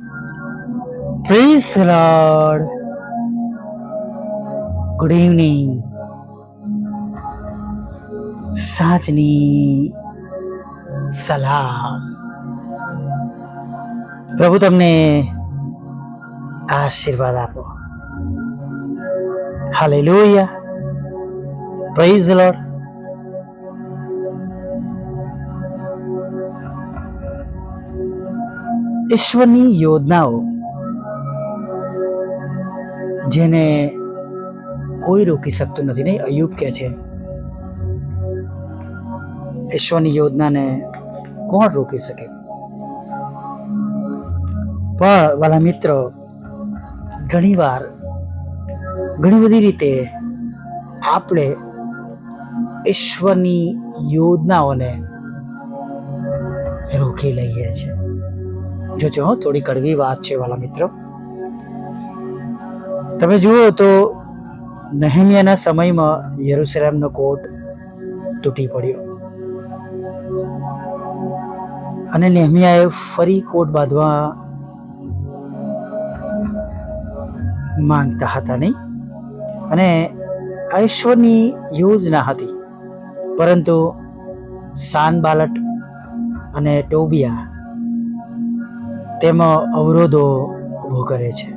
The Lord. Good evening સાંજની સલામ પ્રભુ તમને આશીર્વાદ આપો. હાલેલુયા પ્રેઝ ધ લોર્ડ ઈશ્વરની યોજનાઓ જેને કોઈ રોકી શકતું નથી. નહીં, અયુબ કે છે, ઈશ્વરની યોજનાને કોણ રોકી શકે? પણ વાલા મિત્રો, ઘણીવાર ઘણી બધી રીતે આપણે ઈશ્વરની યોજનાઓને રોકી લઈએ છીએ. જોજો હો, થોડી કડવી વાત છે વાલા મિત્રો. તમે જુઓ તો નહેમિયાના સમયમાં યરુશલેમનો કોટ તૂટી પડ્યો. અને નેહમિયાએ ફરી કોટ બાંધવા માંગતા હતા નહીં. અને આ ઈશ્વરની યોજના હતી. પરંતુ સાનબાલટ અને ટોબિયા તેમાં અવરોધો ઊભો કરે છે.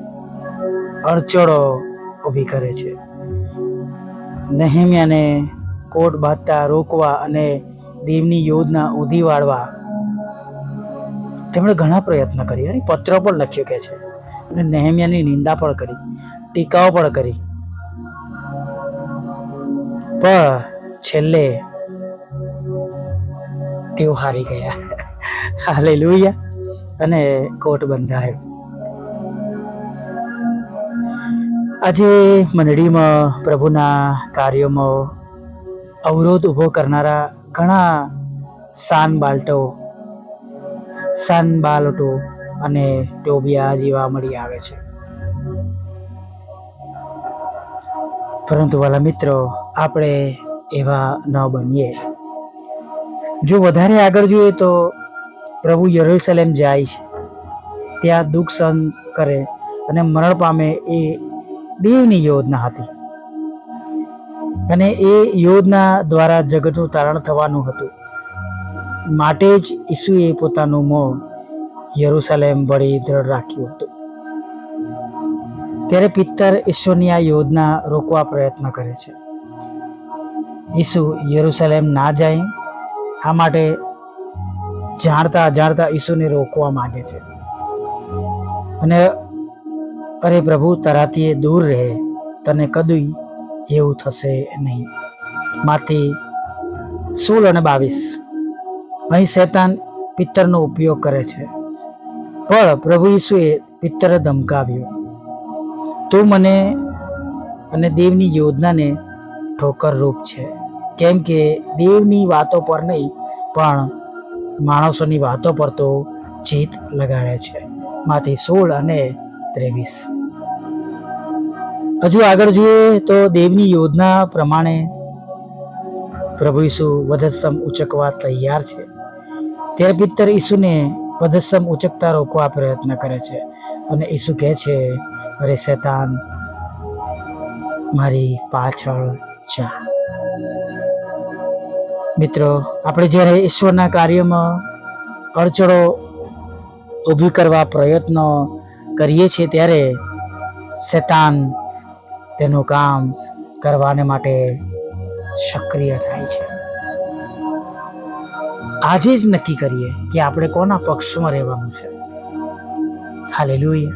અડચણો ઊભી કરે છે. નહેમિયાને કોટ બાંધતા રોકવા અને દેવની યોજના ઉધી વાળવા તેમણે ઘણા પ્રયત્ન કર્યા અને પત્રો પણ લખ્યો કે છે. અને નહેમ્યાની નિંદા પણ કરી, ટીકાઓ પણ કરી. પણ છેલ્લે તેઓ હારી ગયા. હાલે અને કોટ બંધાયો. આજે મંડળીમાં પ્રભુના કાર્યોમાં અવરોધ ઊભો કરનારા ઘણા સાન બાલ્ટો, સાન બાલટો અને ટોબિયા જેવા મળી આવે છે. પરંતુ વાલા મિત્રો, આપણે એવા ન બનીએ. જો વધારે આગળ જોઈએ તો પ્રભુ યરુશલેમ જાય છે. ત્યાં દુઃખ સહન કરે અને મરણ પામે એ દેવની યોજના હતી. અને એ યોજના દ્વારા જગતનું તારણ થવાનું હતું. માટે જ ઈસુએ પોતાનું મોં યરુશલેમ વળી દ્રઢ રાખ્યું હતું. ત્યારે પિત્તર ઈશ્વરની આ યોજના રોકવા પ્રયત્ન કરે છે. ઈસુ યરુશલેમ ના જાય, આ માટે જાણતા જાણતા ઈસુને રોકવા માંગે છે. અને અરે પ્રભુ તારાથી દૂર રહે, તને કદી એવું થશે નહીં. માથી સોળ અને બાવીસ. અહીં શેતાન પિત્તરનો ઉપયોગ કરે છે. પણ પ્રભુ ઈસુએ પિત્તર ધમકાવ્યો. તું મને અને દેવની યોજનાને ઠોકર રૂપ છે. કેમ કે દેવની વાતો પર નહીં, પણ માણસોની વાતો પર તો જીત લગાડે છે. માંથી સોળ અને ત્રેવીસ. હજુ આગળ જોઈએ તો દેવની યોજના પ્રમાણે પ્રભુ ઈસુ વધસમ ઉચકવા તૈયાર છે. ત્યારે પિત્તર ઈસુને વધસમ ઉચકતા રોકવા પ્રયત્ન કરે છે અને ઈસુ કહે છે, અરે શેતાન, મારી પાછળ જા. મિત્રો, આપણે જ્યારે ઈશ્વરના કાર્યમાં અડચણો ઊભી કરવા પ્રયત્નો કરીએ છીએ ત્યારે શેતાન તેનું કામ કરવાને માટે સક્રિય થાય છે. આજે જ નક્કી કરીએ કે આપણે કોના પક્ષમાં રહેવાનું છે. હાલેલુયા.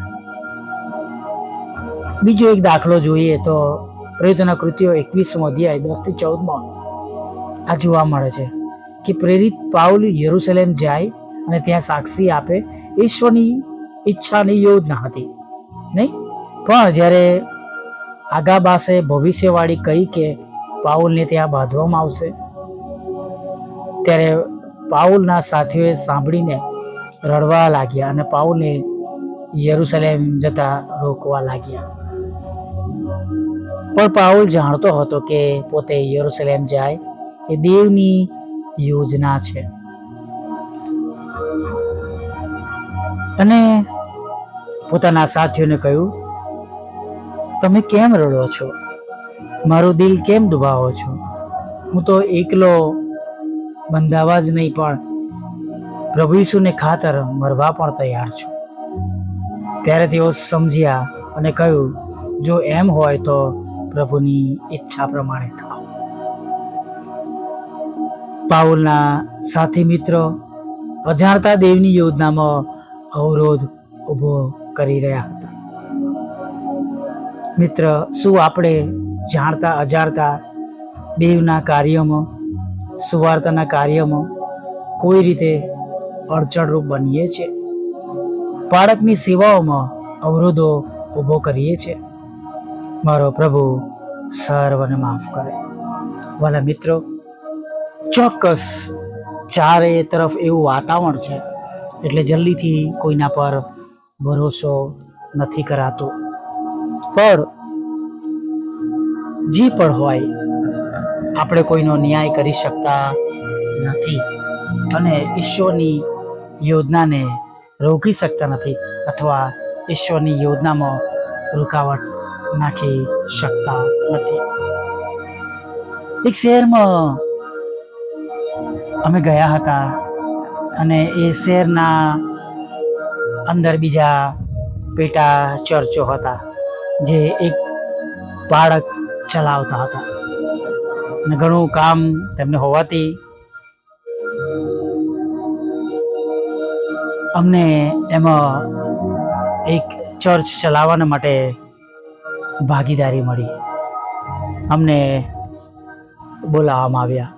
બીજો એક દાખલો જોઈએ તો પ્રેરિતોના કૃત્યો એકવીસમો અધ્યાય દસથી ચૌદમાં. આ જોવા મળે છે કે પ્રેરિત પાઉલ યરુસલેમ જાય અને ત્યાં સાક્ષી આપે ઈશ્વરની ઈચ્છાની યોજના હતી, નહીં? પણ જ્યારે આગાબાસે ભવિષ્યવાળી કહી કે પાઉલને ત્યાં બાંધવામાં આવશે, ત્યારે પાઉલના સાથીઓએ સાંભળીને રડવા લાગ્યા અને પાઉલને યરુસલેમ જતા રોકવા લાગ્યા. પણ પાઉલ જાણતો હતો કે પોતે યરુસલેમ જાય એ દેવની યોજના છે. અને પોતાના સાથીઓને કહ્યું, તમે કેમ રડો છો? મારું દિલ કેમ દુભાવો છો? હું તો એકલો બંધાવા જ નહીં, પણ પ્રભુ ઈસુને ખાતર મરવા પણ તૈયાર છું. ત્યારે તેઓ સમજ્યા અને કહ્યું, જો એમ હોય તો પ્રભુની ઈચ્છા પ્રમાણે થાવ પાઉલના સાથી મિત્રો, અજાણતા દેવની યોજનામાં અવરોધ ઊભો કરી રહ્યા હતા. મિત્ર, શું આપણે જાણતા, અજાણતા દેવના કાર્યમાં, સુવાર્તાના કાર્યમાં કોઈ રીતે અડચણરૂપ બનીએ છીએ બાળકની સેવાઓમાં અવરોધો ઊભો કરીએ છીએ મારો પ્રભુ, સર્વને માફ કરે. વાલા મિત્રો ચોક્કસ ચારે તરફ એવું વાતાવરણ છે. એટલે જલ્દીથી કોઈના પર ભરોસો નથી કરાતો. પણ જે પણ હોય, આપણે કોઈનો ન્યાય કરી શકતા નથી અને ઈશ્વરની યોજનાને રોકી શકતા નથી અથવા ઈશ્વરની યોજનામાં રૂકાવટ નાખી શકતા નથી. એક શહેરમાં અમે ગયા હતા અને એ શહેરના અંદર બીજા પેટા ચર્ચો હતા જે એક બાળક ચલાવતા હતા. અને ઘણું કામ તેમને હોવાથી અમને એમાં એક ચર્ચ ચલાવવાના માટે ભાગીદારી મળી. અમને બોલાવવામાં આવ્યા.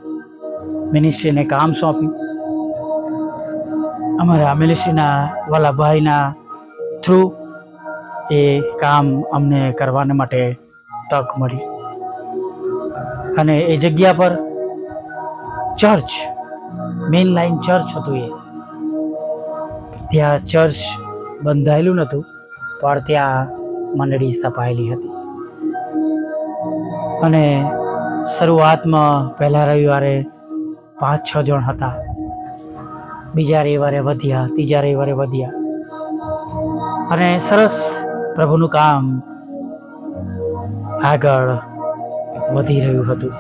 મિનિસ્ટ્રીને કામ સોંપ્યું. અમારા મિનિસ્ટ્રીના વાલા ભાઈના થ્રુ એ કામ અમને કરવાને માટે તક મળી. અને એ જગ્યા પર ચર્ચ મેઇન લાઈન ચર્ચ હતું એ. ત્યાં ચર્ચ બંધાયેલું નહોતું, પણ ત્યાં મંડળી સ્થપાયેલી હતી. અને શરૂઆતમાં પહેલા રવિવારે પાંચ છ જણ હતા. બીજા રવિવારે વધ્યા, ત્રીજા રવિવારે વધ્યા. અને સરસ પ્રભુનું કામ આગળ વધી રહ્યું હતું.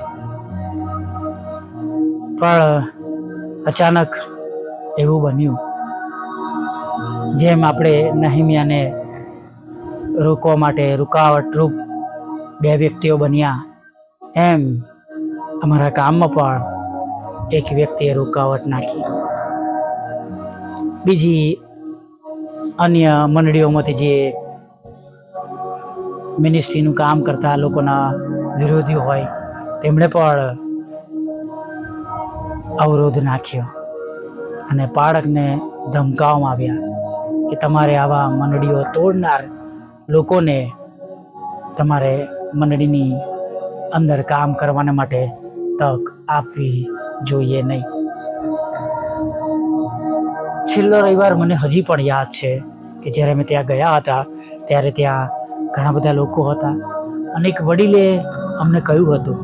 પણ અચાનક એવું બન્યું, જેમ આપણે નહિમિયાને રોકવા માટે રૂપ બે વ્યક્તિઓ બન્યા, એમ અમારા કામમાં પણ એક વ્યક્તિએ રૂકાવટ નાખી. બીજી અન્ય મંડળીઓમાંથી જે મિનિસ્ટ્રીનું કામ કરતા લોકોના વિરોધીઓ હોય, તેમણે પણ અવરોધ નાખ્યો અને બાળકને ધમકાવવામાં આવ્યા કે તમારે આવા મંડળીઓ તોડનાર લોકોને તમારે મંડળીની અંદર કામ કરવાના માટે તક આપવી જોઈએ નહીં. છેલ્લો રવિવાર મને હજી પણ યાદ છે કે જ્યારે અમે ત્યાં ગયા હતા, ત્યારે ત્યાં ઘણા બધા લોકો હતા. અને એક વડીલે અમને કહ્યું હતું,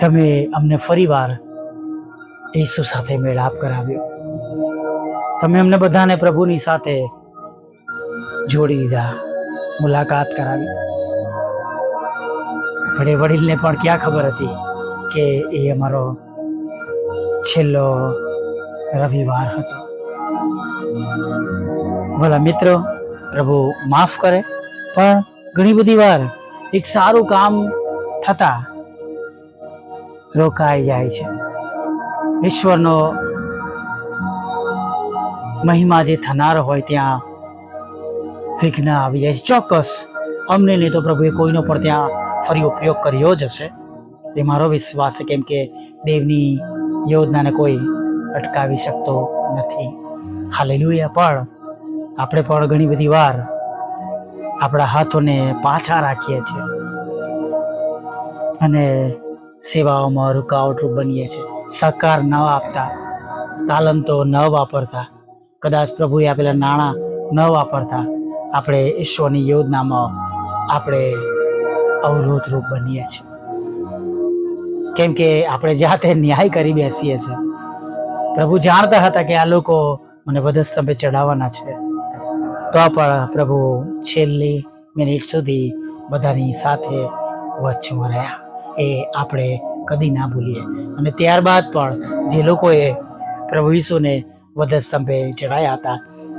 તમે અમને ફરીવાર ઈસુ સાથે મેળાપ કરાવ્યો. તમે અમને બધાને પ્રભુની સાથે જોડી દીધા, મુલાકાત કરાવી. પણ એ વડીલને પણ ક્યાં ખબર હતી કે એ અમારો છેલ્લો રવિવાર હતો. ભલા મિત્રો, પ્રભુ માફ કરે, પણ ઘણી બધી વાર એક સારું કામ થતા રોકાઈ જાય છે. ઈશ્વરનો મહિમા જે થનાર હોય ત્યાં વિઘ્ન આવી જાય છે. ચોક્કસ અમને નહીં તો પ્રભુએ કોઈનો પણ ત્યાં ફરી ઉપયોગ કર્યો જ હશે. એ મારો વિશ્વાસ છે કેમ કે દેવની યોજનાને કોઈ અટકાવી શકતો નથી. હાલેલુયા. પણ આપણે પણ ઘણી બધી વાર આપણા હાથોને પાછા રાખીએ છીએ અને સેવાઓમાં રૂકાવટરૂપ બનીએ છીએ. સહકાર ન આપતા, તાલંતો ન વાપરતા, કદાચ પ્રભુએ આપેલા નાણાં ન વાપરતા, આપણે ઈશ્વરની યોજનામાં આપણે અવરોધરૂપ બનીએ છીએ. કેમ કે આપણે જાતે ન્યાય કરી બેસીએ છીએ. પ્રભુ જાણતા હતા કે આ લોકો મને વધસ્તંભે ચડાવવાના છે. તો પણ પ્રભુ છેલ્લી મિનિટ સુધી બધાની સાથે વચમાં રહ્યા. એ આપણે કદી ના ભૂલીએ. અને ત્યારબાદ પણ જે લોકોએ પ્રભુ ઈસુને વધ સ્તંભે ચડાયા હતા,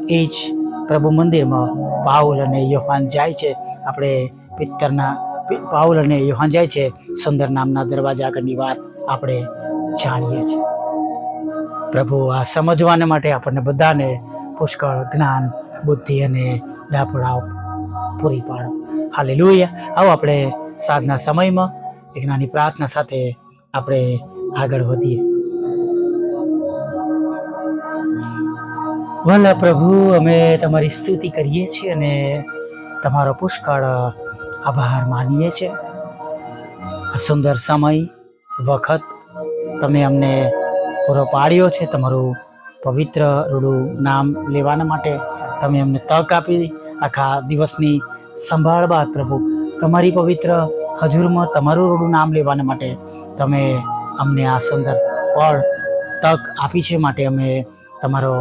એ જ પ્રભુ મંદિરમાં પાઉલ અને યોહાન જાય છે. આપણે પિત્તરના પાઉલ અને યોહાન છે. સુંદર નામના દરવાજા આગળની વાત આપણે જાણીએ છીએ. પ્રભુ, આ સમજવાને માટે આપણને બધાને પુષ્કળ જ્ઞાન, બુદ્ધિ અને ડાપડાઓ પૂરી પાડો. હાલે આવો આપણે સાંજના સમયમાં એક નાની પ્રાર્થના સાથે આપણે આગળ વધીએ. વાલા પ્રભુ, અમે તમારી સ્તુતિ કરીએ છીએ અને તમારો પુષ્કળ આભાર માનીએ છીએ. આ સુંદર સમય, વખત તમે અમને પૂરો પાડ્યો છે. તમારું પવિત્ર રૂડું નામ લેવાના માટે તમે અમને તક આપી આખા દિવસની સંભાળ બાદ પ્રભુ, તમારી પવિત્ર હજુરમાં તમારું રૂડું નામ લેવાના માટે તમે અમને આ સુંદર પળ તક આપી છે માટે અમે તમારો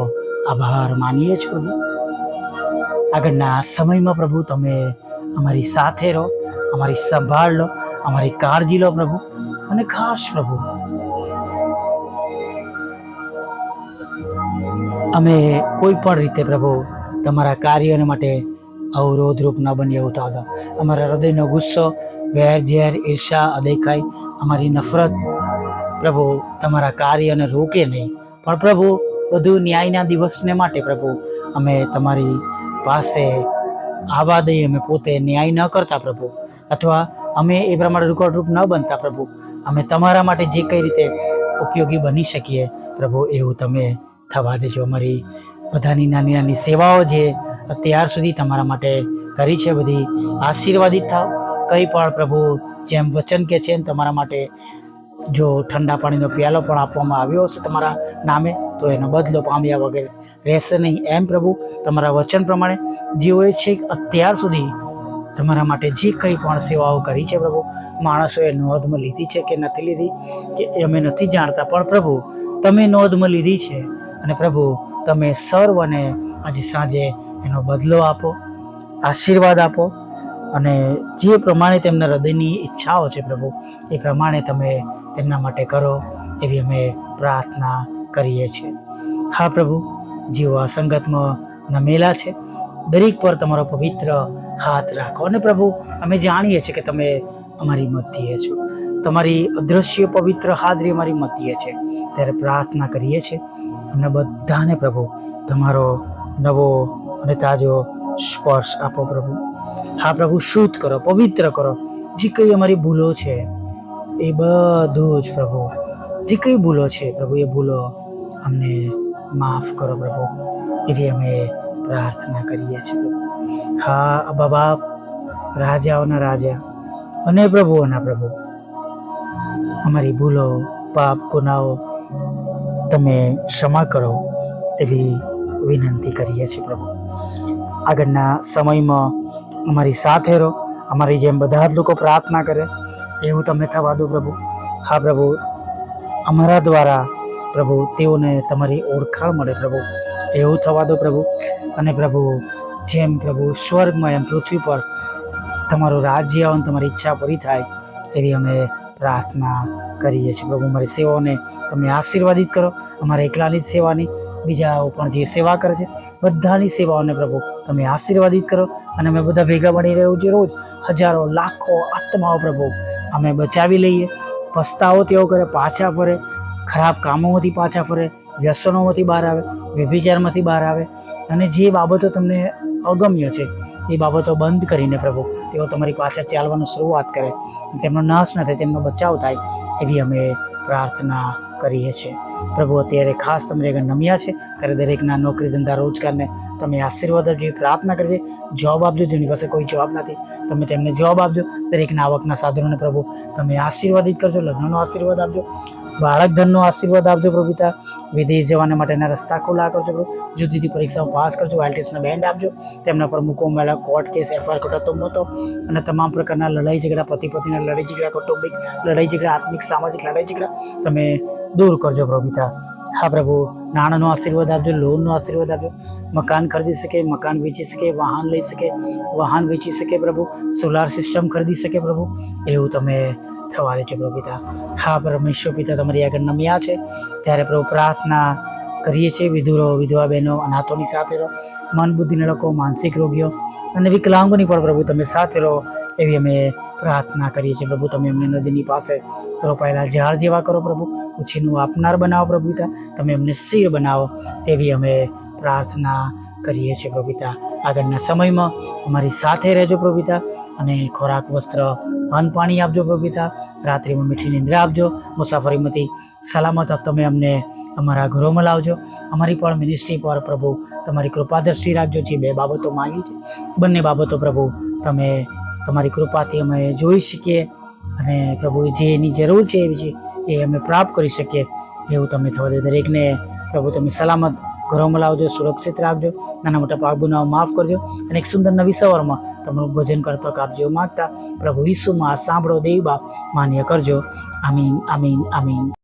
આભાર માનીએ છીએ આગળના સમયમાં પ્રભુ તમે અમારી સાથે રહો, અમારી સંભાળ લો, અમારી કાળજી લો પ્રભુ, અને ખાસ પ્રભુ. અમે કોઈ પણ રીતે પ્રભુ તમારા કાર્યને માટે અવરોધરૂપ ન બની એવું થતા અમારા હૃદયનો ગુસ્સો, વેર, ઝેર ઈર્ષા અદેખાઈ, અમારી નફરત પ્રભુ તમારા કાર્યને રોકે નહીં. પણ પ્રભુ બધું ન્યાયના દિવસને માટે પ્રભુ, અમે તમારી પાસે આવા દઈએ અમે પોતે ન્યાય ન કરતા પ્રભુ. અથવા અમે એ પ્રમાણે રૂકડરૂપ ન બનતા પ્રભુ. અમે તમારા માટે જે કઈ રીતે ઉપયોગી બની શકીએ, પ્રભુ, એવું તમે થવા દેજો. અમારી બધાની નાની નાની સેવાઓ જે અત્યાર સુધી તમારા માટે કરી છે, બધી આશીર્વાદિત થાવ કંઈ પણ પ્રભુ જેમ વચન કે છે એમ તમારા માટે જો ઠંડા પાણીનો પ્યાલો પણ આપવામાં આવ્યો હશે તમારા નામે, તો એનો બદલો પામ્યા વગર રહેશે નહીં. એમ પ્રભુ, તમારા વચન પ્રમાણે જેઓએ છે અત્યાર સુધી તમારા માટે જે કંઈ પણ સેવાઓ કરી છે પ્રભુ, માણસોએ નોંધમાં લીધી છે કે નથી લીધી, કે અમે નથી જાણતા. પણ પ્રભુ, તમે નોંધમાં લીધી છે અને પ્રભુ, તમે સર્વને આજે સાંજે એનો બદલો આપો, આશીર્વાદ આપો. અને જે પ્રમાણે તેમના હૃદયની ઈચ્છાઓ છે પ્રભુ, એ પ્રમાણે તમે તેમના માટે કરો એવી અમે પ્રાર્થના કરીએ છીએ. હા પ્રભુ, જેઓ આ સંગતમાં નમેલા છે, દરેક પર તમારો પવિત્ર હાથ રાખો. અને પ્રભુ, અમે જાણીએ છીએ કે તમે અમારી મધ્યે છો. તમારી અદૃશ્ય પવિત્ર હાજરી અમારી મધ્યે છે. ત્યારે પ્રાર્થના કરીએ છીએ, અમને બધાને પ્રભુ, તમારો નવો અને તાજો સ્પર્શ આપો પ્રભુ. હા પ્રભુ, શુદ્ધ કરો, પવિત્ર કરો. જે કંઈ અમારી ભૂલો છે, એ બધું જ પ્રભુ, જે કંઈ ભૂલો છે પ્રભુ, એ ભૂલો અમને માફ કરો પ્રભુ. એવી અમે પ્રાર્થના કરીએ છીએ હા બાબા રાજાઓના રાજા અને પ્રભુઓના પ્રભુ, અમારી ભૂલો, પાપ, ગુનાઓ તમે ક્ષમા કરો એવી વિનંતી કરીએ છીએ પ્રભુ. આગળના સમયમાં અમારી સાથે રહો, અમારી જેમ બધા જ લોકો પ્રાર્થના કરે. એવું તમે થવા દો પ્રભુ. હા પ્રભુ, અમારા દ્વારા પ્રભુ તેઓને તમારી ઓળખાણ મળે પ્રભુ. એવું થવા દો પ્રભુ. અને પ્રભુ, જેમ પ્રભુ સ્વર્ગમાં એમ પૃથ્વી પર તમારું રાજ્ય અને તમારી ઈચ્છા પૂરી થાય, એવી અમે પ્રાર્થના કરીએ છીએ પ્રભુ. અમારી સેવાઓને તમે આશીર્વાદિત કરો. અમારા એકલાની જ સેવાની, બીજાઓ પણ જે સેવા કરે છે બધાની સેવાઓને પ્રભુ, તમે આશીર્વાદિત કરો અને અમે બધા ભેગા મળી રહ્યું છે રોજ. હજારો, લાખો આત્માઓ પ્રભુ, અમે બચાવી લઈએ. પસ્તાવો તેઓ કરે, પાછા ફરે. ખરાબ કામોમાંથી પાછા ફરે, વ્યસનોમાંથી બહાર આવે, વ્યભિચારમાંથી બહાર આવે. અને જે બાબતો તમને અગમ્ય છે, એ બાબતો બંધ કરીને પ્રભુ, તેઓ તમારી પાછળ ચાલવાનું શરૂઆત કરે. તેમનો નાશ ન થાય, તેમનો બચાવ થાય, એવી અમે પ્રાર્થના કરીએ છીએ. પ્રભુ, અત્યારે ખાસ તમને આગળ નમ્યા છે. ત્યારે દરેકના નોકરી ધંધા રોજગારને તમે આશીર્વાદ આપજો એ પ્રાર્થના કરજે. જોબ આપજો, જેની પાસે કોઈ જોબ નથી. તમે તેમને જોબ આપજો. દરેકના આવકના સાધનોને પ્રભુ, તમે આશીર્વાદિત કરજો, લગ્નનો આશીર્વાદ આપજો. બાળક ધનનો આશીર્વાદ આપજો પ્રભુ વિદેશ જવાના માટેના રસ્તા ખુલ્લા કરજો પ્રભુ. જુદી જુદી પરીક્ષાઓ પાસ કરજો. આઈટીએસના બેન્ડ આપજો. તેમના પર મૂકવામાં કોર્ટ કેસ એફઆઈઆર કટાતો મતો અને તમામ પ્રકારના લડાઈ ઝઘડા, પતિ પતિના લડાઈ ઝઘડા, કૌટુંબિક લડાઈ ઝઘડા, આત્મિક, સામાજિક લડાઈ ઝઘડા તમે દૂર કરજો પ્રભુ હા પ્રભુ, નાણાંનો આશીર્વાદ આપજો લોનનો આશીર્વાદ આપજો. મકાન ખરીદી શકે, મકાન વેચી શકે, વાહન લઈ શકે, વાહન વેચી શકે પ્રભુ. સોલાર સિસ્ટમ ખરીદી શકે પ્રભુ. એવું તમે થવા દેજો પ્રભુ પિતા. હા, પરમેશ્વર પિતા, તમારી આગળ નમ્યા છે. ત્યારે પ્રભુ પ્રાર્થના કરીએ છીએ, વિધુરો વિધવા બહેનો, અનાથોની સાથે રહો. મન બુદ્ધિના લોકો, માનસિક રોગીઓ અને વિકલાંગોની પણ પ્રભુ તમે સાથે રહો એવી અમે પ્રાર્થના કરીએ છીએ. પ્રભુ, તમે અમને નદીની પાસે રોપાયેલા ઝાડ જેવા કરો પ્રભુ. ઉછીનું આપનાર બનાવો પ્રભુ પિતા. તમે અમને શિર બનાવો તેવી અમે પ્રાર્થના કરીએ છીએ પ્રભુ પિતા. આગળના સમયમાં અમારી સાથે રહેજો પ્રભુ પિતા અને ખોરાક, વસ્ત્ર અન્ન પાણી આપજો પ્રભુ પિતા રાત્રિમાં મીઠી નિંદ્રા આપજો. મુસાફરીમાંથી સલામત તમે અમને અમારા ઘરોમાં લાવજો. અમારી પણ મિનિસ્ટ્રી પર પ્રભુ તમારી કૃપાદર્શી રાખજો. જે બે બાબતો માંગી છે. બંને બાબતો પ્રભુ તમે તમારી કૃપાથી અમે જોઈ શકીએ અને પ્રભુ જે એની જરૂર છે એવી છે એ અમે પ્રાપ્ત કરી શકીએ. એવું તમે થવા દરેકને પ્રભુ તમે સલામત ઘરોમાં લાવજો, સુરક્ષિત રાખજો, નાના મોટા પાપ ગુનાઓ માફ કરજો અને એક સુંદર નવી સવારમાં તમારું ભજન કરતો કાપજો. માગતા પ્રભુ ઈસુમાં સાંભળો, દેવ બાપ, માન્ય કરજો. આમીન આમીન આમીન.